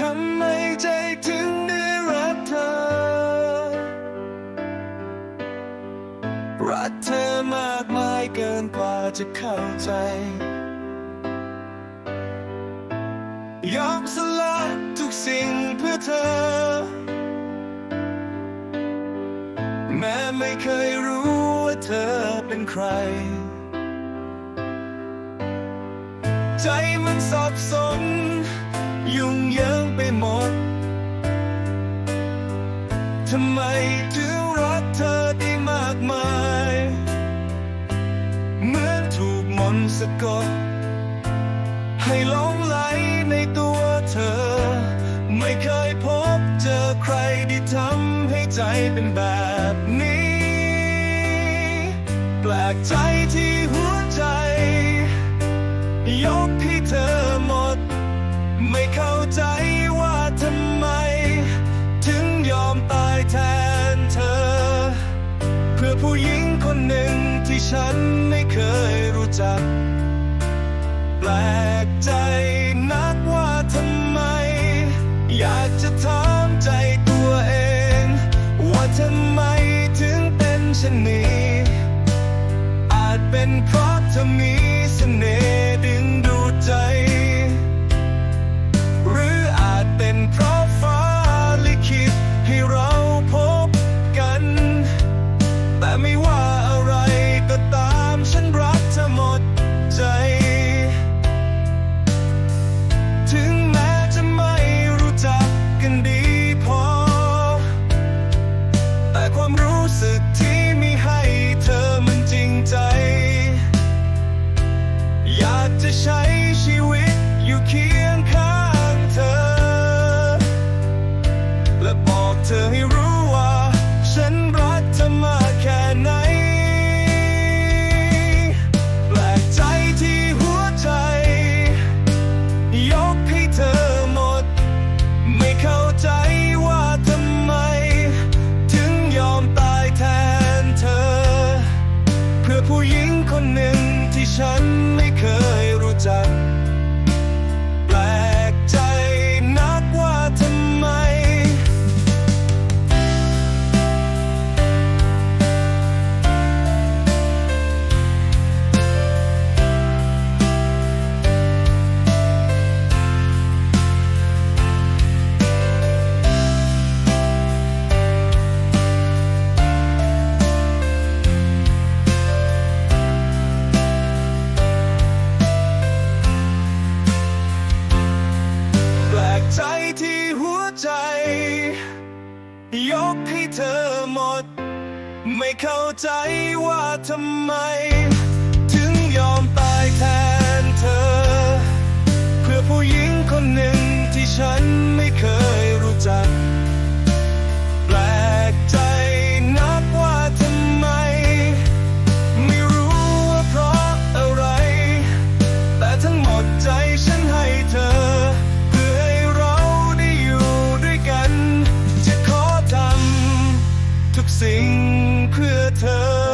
ทำไมใจถึงได้รักเธอ รักเธอมากมายเกินกว่าจะเข้าใจ ยอมสละทุกสิ่งเพื่อเธอ แม้ไม่เคยรู้ว่าเธอเป็นใคร ใจมันสับสนะกด ให้หลงไหลในตัวเธอ ไม่เคยพบเจอใครที่ทำให้ใจเป็นแบบนี้ แปลกใจที่หัวใจ ยกให้เธอ พื่อผู้หญิงคนหนึ่งที่ฉันไม่เคยรู้จัก แปลกใจนักว่าทำไม อยากจะถามใจตัวเอง ว่าทำไมถึงเป็นเช่นนี้ อาจเป็นเพราะเธอมีเสน่ห์ สึกที่ ผู้หญิงคนหนึ่งที่ฉันไม่เคยรู้จัก ยกให้เธอหมด ไม่เข้าใจว่าทำไม ถึงยอมตายแทนเธอ เพื่อผู้หญิงคนหนึ่งที่ฉันไม่เคยรู้จัก แปลกใจนักว่าทำไม ไม่รู้ว่าเพราะอะไร แต่ทั้งหมดใจ ทุกสิ่งเพื่อเธอ